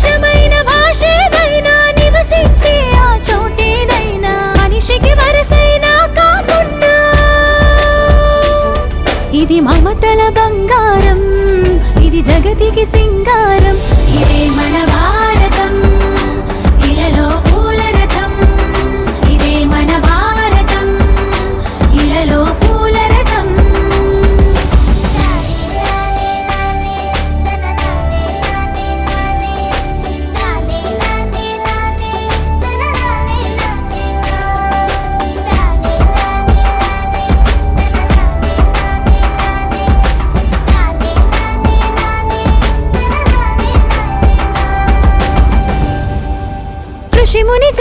దేశమైన భాషేదైనా నివసించే ఆ చోటేదైనా మనిషికి వరసైనా కాకుండా. ఇది మమతల బంగారం ఇది జగతికి సింగారం ఇదే మన భారతం.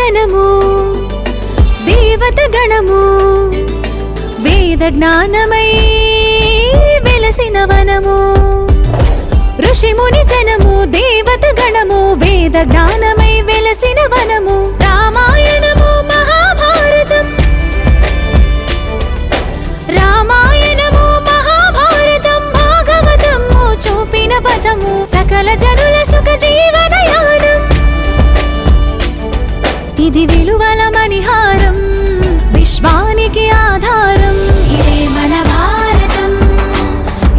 ఋషిముని దేవత గణము వేద జ్ఞానమై వెలసిన వనము. ఋషిముని జనము దేవత గణము వేద జ్ఞానమై వెలసిన వనము. రామాయణము మహాభారతం. రామాయణము మహాభారతం భాగవతము చూపిన పదము. సకల జనుల సుఖ జీవనయానం ఇది విలువల మణిహారం విశ్వానికి ఆధారం. ఇదే మన భారతం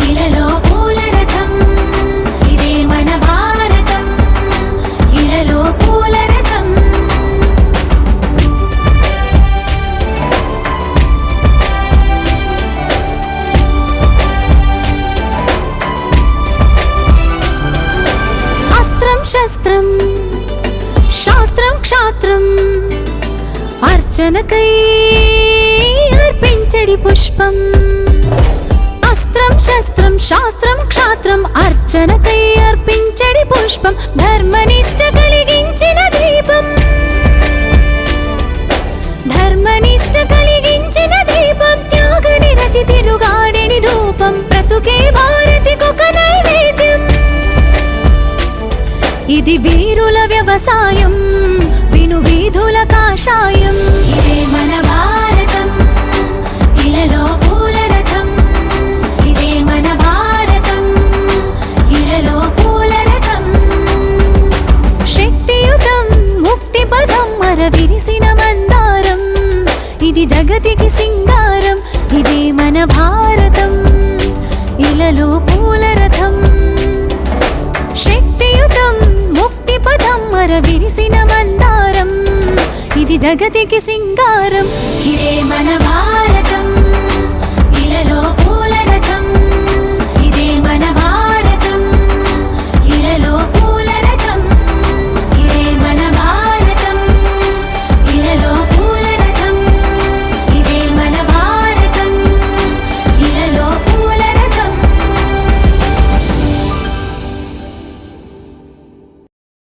ఇలలో పూల రథం. ఇదే మన భారతం ఇలలో పూల రథం. అస్త్రం శస్త్రం. శాస్త్రం క్షాత్రం అర్చనకై అర్పించడి పుష్పం. అస్త్రం శస్త్రం శాస్త్రం క్షాత్రం అర్చనకై అర్పించడి పుష్పం. ధర్మనిష్ట కలిగించిన దీపం. ధర్మనిష్ట కలిగించిన దీపం. త్యాగని రతి తిరుగాడిని ధూపం. బ్రతుకే భారతికొక నైవేద్యం. ఇది వీరుల వ్యవసాయం. 沙鹰。జగతికి సింగారం. ఇదే మన భారతం. ఇలలో